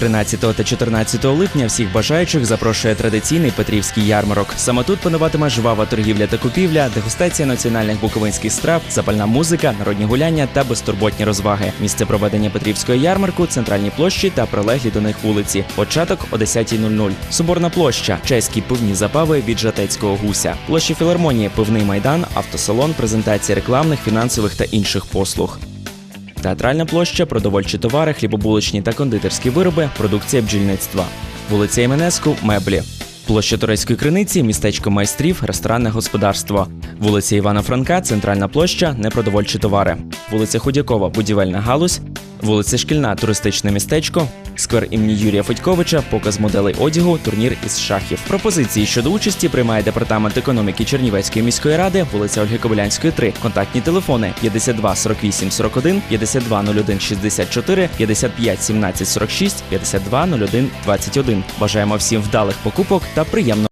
13 та 14 липня всіх бажаючих запрошує традиційний Петрівський ярмарок. Саме тут пануватиме жвава торгівля та купівля, дегустація національних буковинських страв, запальна музика, народні гуляння та безтурботні розваги. Місце проведення Петрівського ярмарку, центральні площі та прилеглі до них вулиці. Початок о 10.00. Соборна площа, чеські пивні забави від жатецького гуся. Площа філармонії, пивний майдан, автосалон, презентація рекламних, фінансових та інших послуг. Театральна площа, продовольчі товари, хлібобулочні та кондитерські вироби, продукція бджільництва. Вулиця Іменеску, меблі. Площа Турецької криниці, містечко майстрів, ресторанне господарство. Вулиця Івана Франка, центральна площа, непродовольчі товари. Вулиця Худякова, будівельна галузь. Вулиця Шкільна, туристичне містечко. Сквер імені Юрія Федьковича, показ моделей одягу, турнір із шахів. Пропозиції щодо участі приймає департамент економіки Чернівецької міської ради, вулиця Ольги Кобилянської, 3. Контактні телефони 52 48 41, 52 01 64, 55 17 46, 52 01 21. Бажаємо всім вдалих покупок та приємного